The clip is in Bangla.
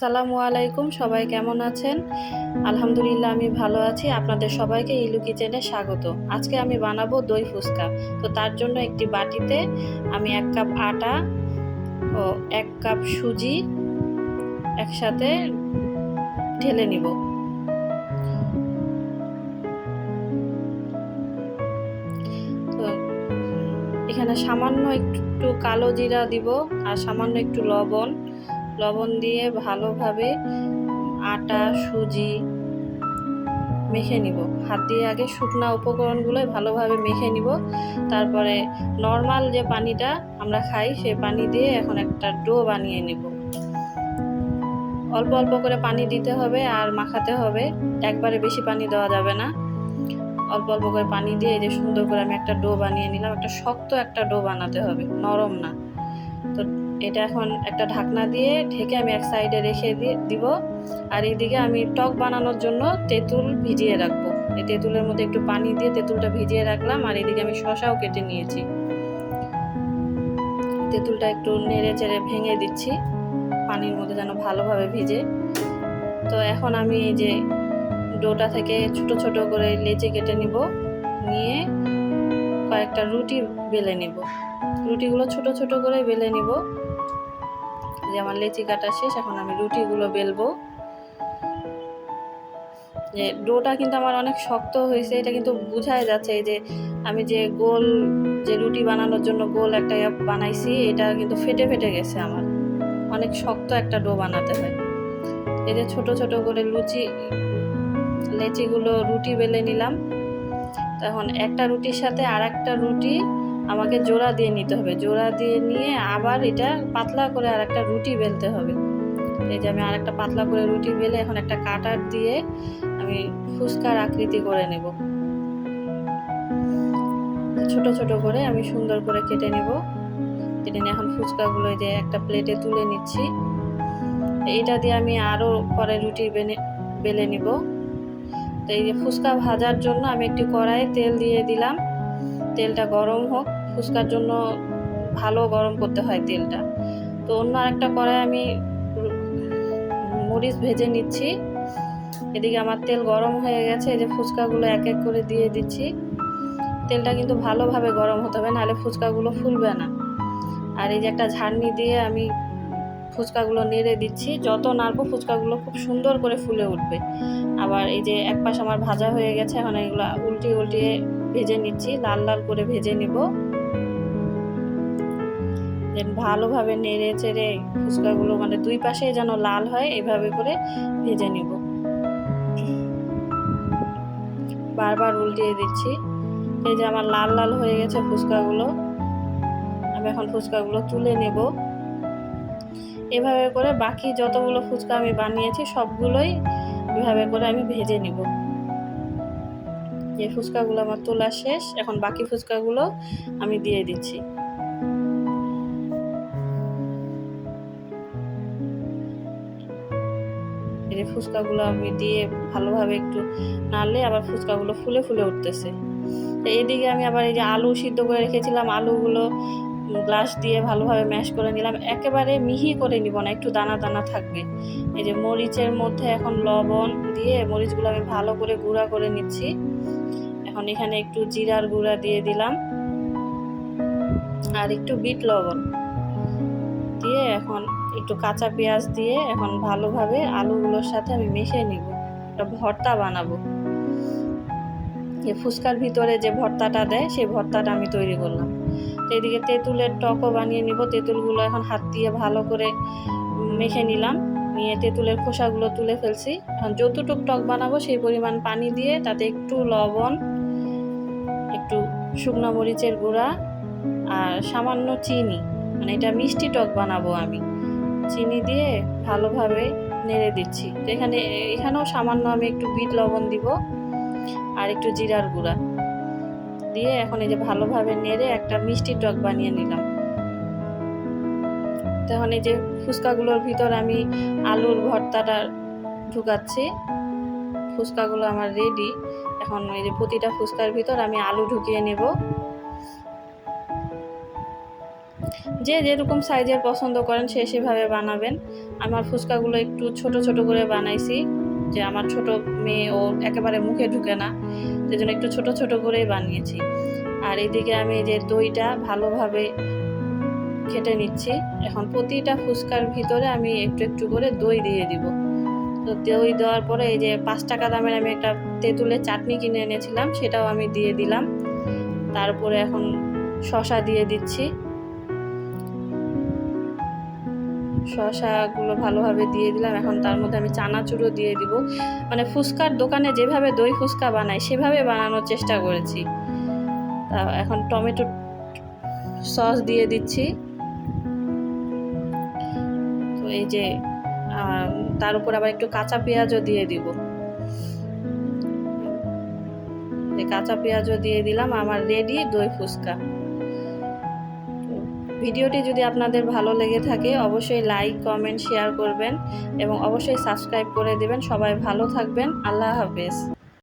সালামু আলাইকুম, সবাই কেমন আছেন? আলহামদুলিল্লাহ, আমি ভালো আছি। আপনাদের সবাইকে ইলু কিচেনে স্বাগত। আজকে আমি বানাবো দই ফুচকা। তো তার জন্য একটি বাটিতে আমি এক কাপ আটা ও এক কাপ সুজি একসাথে ঢেলে নিব। এখানে সামান্য একটু কালো জিরা দিব আর সামান্য একটু লবণ। লবণ দিয়ে ভালোভাবে আটা, সুজি মেখে নিব। হাত দিয়ে আগে শুকনা উপকরণগুলো ভালোভাবে মেখে নিব। তারপরে নর্মাল যে পানিটা আমরা খাই, সেই পানি দিয়ে এখন একটা ডো বানিয়ে নিব। অল্প অল্প করে পানি দিতে হবে আর মাখাতে হবে। একবারে বেশি পানি দেওয়া যাবে না। অল্প অল্প করে পানি দিয়ে এই যে সুন্দর করে আমি একটা ডো বানিয়ে নিলাম। একটা শক্ত একটা ডো বানাতে হবে, নরম না। এটা এখন একটা ঢাকনা দিয়ে ঢেকে আমি এক সাইডে রেখে দিব। আর এইদিকে আমি টক বানানোর জন্য তেঁতুল ভিজিয়ে রাখব। এই তেঁতুলের মধ্যে একটু পানি দিয়ে তেঁতুলটা ভিজিয়ে রাখলাম আর এদিকে আমি শশাও কেটে নিয়েছি। তেঁতুলটা একটু নেড়ে চেড়ে ভেঙে দিচ্ছি, পানির মধ্যে যেন ভালোভাবে ভিজে। তো এখন আমি এই যে ডোটা থেকে ছোট ছোট করে লেচে কেটে নিব, নিয়ে কয়েকটা রুটি বেলে নিব। রুটিগুলো ছোট ছোট করে বেলে নিব। যে আমার লেচি কাটা শেষ, এখন আমি রুটিগুলো বেলবো। যে ডোটা কিন্তু আমার অনেক শক্ত হয়েছে, এটা কিন্তু বোঝাই যাচ্ছে যে আমি যে গোল, যে রুটি বানানোর জন্য গোল একটা বানাইছি, এটা কিন্তু ফেটে ফেটে গেছে আমার। অনেক শক্ত একটা ডো বানাতে হয়। যে ছোট ছোট করে লুচি, লেচিগুলো রুটি বেলে নিলাম। তখন একটা রুটির সাথে আর একটা রুটি আমাকে জোড়া দিয়ে নিতে হবে। জোড়া দিয়ে নিয়ে আবার এটা পাতলা করে আর একটা রুটি বেলতে হবে। এই যে আমি আর একটা পাতলা করে রুটি বেলে এখন একটা কাটার দিয়ে আমি ফুচকার আকৃতি করে নেব। ছোট ছোট করে আমি সুন্দর করে কেটে নেব। কেটে নিয়ে এখন ফুচকাগুলো যে একটা প্লেটে তুলে নিচ্ছি। এইটা দিয়ে আমি আরও পরে রুটি বেনে, বেলে নিব। তো এই যে ফুচকা ভাজার জন্য আমি একটি কড়াইয়ে তেল দিয়ে দিলাম। তেলটা গরম হোক। ফুচকার জন্য ভালো গরম করতে হয় তেলটা। তো অন্য আরেকটা কড়াই আমি মরিচ ভেজে নিচ্ছি। এদিকে আমার তেল গরম হয়ে গেছে, এই যে ফুচকাগুলো এক এক করে দিয়ে দিচ্ছি। তেলটা কিন্তু ভালোভাবে গরম হতে হবে, নাহলে ফুচকাগুলো ফুলবে না। আর এই যে একটা ঝাড়নি দিয়ে আমি ফুচকাগুলো নেড়ে দিচ্ছি, যত নাড়বো ফুচকাগুলো খুব সুন্দর করে ফুলে উঠবে। আবার এই যে এক পাশ আমার ভাজা হয়ে গেছে, এখন এগুলো উল্টিয়ে উল্টিয়ে ভেজে নিচ্ছি, লাল লাল করে ভেজে নিব। দেন ভালোভাবে নেড়ে চেড়ে ফুচকাগুলো মানে দুই পাশে যেন লাল হয়, এভাবে করে ভেজে নিব। বারবার উল্টিয়ে দিচ্ছি। এই যে আমার লাল লাল হয়ে গেছে ফুচকাগুলো, আমি এখন ফুচকাগুলো তুলে নেব। এভাবে করে বাকি যতগুলো ফুচকা আমি বানিয়েছি, সবগুলোই এভাবে করে আমি ভেজে নিব। যে ফুচকাগুলো আমার তোলা শেষ, এখন বাকি ফুচকাগুলো আমি দিয়ে দিচ্ছি। যে ফুচকাগুলো আমি দিয়ে ভালোভাবে একটু নাড়লে আবার ফুচকাগুলো ফুলে ফুলে উঠতেছে। তো এইদিকে আমি আবার এই যে আলু সিদ্ধ করে রেখেছিলাম, আলুগুলো গ্লাস দিয়ে ভালোভাবে ম্যাশ করে নিলাম। একেবারে মিহি করে নিব না, একটু দানা দানা থাকবে। এই যে মরিচের মধ্যে এখন লবণ দিয়ে মরিচগুলো আমি ভালো করে গুঁড়া করে নিচ্ছি। এখন এখানে একটু জিরার গুঁড়া দিয়ে দিলাম। আর একটু বিট লবণ দিয়ে এখন একটু কাঁচা পেঁয়াজ দিয়ে এখন ভালোভাবে আলুগুলোর সাথে আমি মেখে নিব। একটা ভর্তা বানাবো। এই ফুচকার ভিতরে যে ভর্তাটা দেয়, সেই ভর্তাটা আমি তৈরি করলাম। তো এদিকে তেঁতুলের টকও বানিয়ে নিব। তেঁতুলগুলো এখন হাত দিয়ে ভালো করে মেখে নিলাম। নিয়ে তেঁতুলের খোসাগুলো তুলে ফেলছি। এখন যতটুক টক বানাবো, সেই পরিমাণ পানি দিয়ে তাতে একটু লবণ, একটু শুকনো মরিচের গুঁড়া আর সামান্য চিনি। মানে এটা মিষ্টি টক বানাবো আমি। চিনি দিয়ে ভালোভাবে নেড়ে দিচ্ছি। তো এখানে, এখানেও সামান্য আমি একটু বিট লবণ দিব আর একটু জিরার গুঁড়া দিয়ে এখন এই যে ভালোভাবে নেড়ে একটা মিষ্টি টক বানিয়ে নিলাম। তখন এই যে ফুচকাগুলোর ভিতর আমি আলুর ভর্তাটা ঢুকাচ্ছি। ফুচকাগুলো আমার রেডি এখন এই যে প্রতিটা ফুচকার ভিতর আমি আলু ঢুকিয়ে নেব। যে যেরকম সাইজের পছন্দ করেন সে সেভাবে বানাবেন। আমার ফুচকাগুলো একটু ছোট ছোট করে বানাইছি যে আমার ছোট মেয়ে ও একেবারে মুখে ঢুকে না, সেজন্য একটু ছোট ছোট করেই বানিয়েছি। আর এদিকে আমি যে দইটা ভালোভাবে খেটে নিচ্ছি, এখন প্রতিটা ফুচকার ভিতরে আমি একটু একটু করে দই দিয়ে দিব। তো দই দেওয়ার পরে এই যে পাঁচ টাকা দামের আমি একটা তেঁতুলের চাটনি কিনে এনেছিলাম, সেটাও আমি দিয়ে দিলাম। তারপরে এখন শশা দিয়ে দিচ্ছি। শশাগুলো ভালোভাবে দিয়ে দিলাম। এখন তার মধ্যে আমি চানাচুরও দিয়ে দিব। মানে ফুচকার দোকানে যেভাবে দই ফুচকা বানায় সেভাবে বানানোর চেষ্টা করেছি। তা এখন টমেটো সস দিয়ে দিচ্ছি। তো এই যে তার উপর আবার একটু কাঁচা পেঁয়াজও দিয়ে দিব। কাঁচা পেঁয়াজও দিয়ে দিলাম। আমার রেডি দই ফুচকা। ভিডিওটি যদি আপনাদের ভালো লেগে থাকে, অবশ্যই লাইক, কমেন্ট, শেয়ার করবেন এবং অবশ্যই সাবস্ক্রাইব করে দেবেন। সবাই ভালো থাকবেন। আল্লাহ হাফেজ।